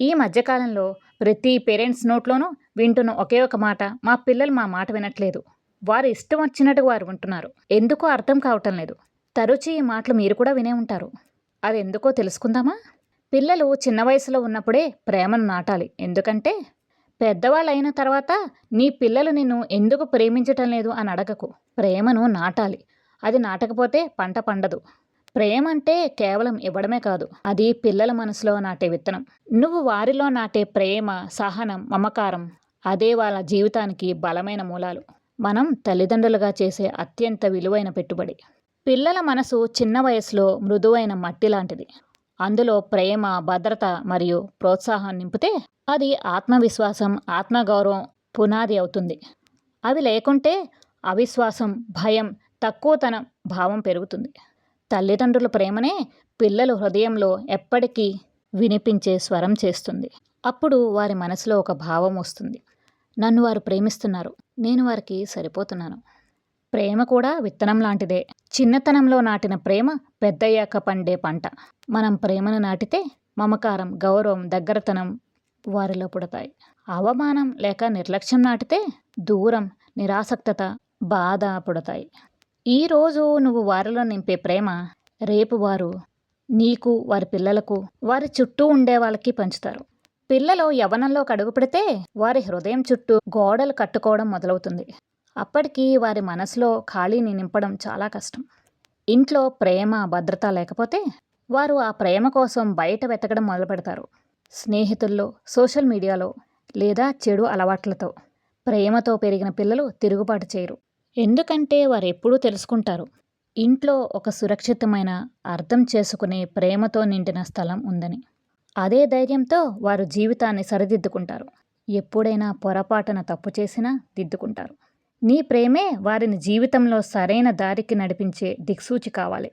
ఈ మధ్యకాలంలో ప్రతి పేరెంట్స్ నోట్లోనూ వింటున్న ఒకే ఒక మాట మా పిల్లలు మా మాట వినట్లేదు. వారు ఇష్టం వచ్చినట్టు వారు ఉంటున్నారు. ఎందుకో అర్థం కావటం లేదు. తరచూ ఈ మాటలు మీరు కూడా వినే ఉంటారు. అది ఎందుకో తెలుసుకుందామా? పిల్లలు చిన్న వయసులో ఉన్నప్పుడే ప్రేమను నాటాలి. ఎందుకంటే పెద్దవాళ్ళు అయిన తర్వాత నీ పిల్లలు నిన్ను ఎందుకు ప్రేమించటం లేదు అని అడగకు. ప్రేమను నాటాలి. అది నాటకపోతే పంట పండదు. ప్రేమ అంటే కేవలం ఇవ్వడమే కాదు అది పిల్లల మనసులో నాటే విత్తనం. నువ్వు వారిలో నాటే ప్రేమ సహనం మమకారం అదే వాళ్ళ జీవితానికి బలమైన మూలాలు. మనం తల్లిదండ్రులుగా చేసే అత్యంత విలువైన పెట్టుబడి. పిల్లల మనసు చిన్న వయసులో మృదువైన మట్టి లాంటిది. అందులో ప్రేమ భద్రత మరియు ప్రోత్సాహం నింపితే అది ఆత్మవిశ్వాసం ఆత్మగౌరవం పునాది అవుతుంది. అవి లేకుంటే అవిశ్వాసం భయం తక్కువతనం భావం పెరుగుతుంది. తల్లిదండ్రుల ప్రేమనే పిల్లల హృదయంలో ఎప్పటికీ వినిపించే స్వరం చేస్తుంది. అప్పుడు వారి మనసులో ఒక భావం వస్తుంది. నన్ను వారు ప్రేమిస్తున్నారు. నేను వారికి సరిపోతున్నాను. ప్రేమ కూడా విత్తనం లాంటిదే. చిన్నతనంలో నాటిన ప్రేమ పెద్దయ్యాక పండే పంట. మనం ప్రేమను నాటితే మమకారం గౌరవం దగ్గరతనం వారిలో పుడతాయి. అవమానం లేక నిర్లక్ష్యం నాటితే దూరం నిరాసక్తత బాధ పుడతాయి. ఈరోజు నువ్వు వారిలో నింపే ప్రేమ రేపు వారు నీకు వారి పిల్లలకు వారి చుట్టూ ఉండే వాళ్ళకి పంచుతారు. పిల్లలు యవనంలో కడుగు పెడితే వారి హృదయం చుట్టూ గోడలు కట్టుకోవడం మొదలవుతుంది. అప్పటికి వారి మనసులో ఖాళీని నింపడం చాలా కష్టం. ఇంట్లో ప్రేమ భద్రత లేకపోతే వారు ఆ ప్రేమ కోసం బయట వెతకడం మొదలు పెడతారు స్నేహితుల్లో సోషల్ మీడియాలో లేదా చెడు అలవాట్లతో ప్రేమతో పెరిగిన పిల్లలు తిరుగుబాటు చేయరు. ఎందుకంటే వారు ఎప్పుడూ తెలుసుకుంటారు. ఇంట్లో ఒక సురక్షితమైన అర్థం చేసుకునే ప్రేమతో నిండిన స్థలం ఉందని. అదే ధైర్యంతో వారు జీవితాన్ని సరిదిద్దుకుంటారు. ఎప్పుడైనా పొరపాటున తప్పు చేసినా దిద్దుకుంటారు. నీ ప్రేమే వారిని జీవితంలో సరైన దారికి నడిపించే దిక్సూచి కావాలి.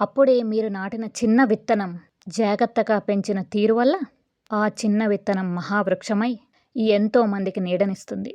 అప్పుడే మీరు నాటిన చిన్న విత్తనం జాగ్రత్తగా పెంచిన తీరు వల్ల ఆ చిన్న విత్తనం మహావృక్షమై ఎంతో మందికి నీడనిస్తుంది.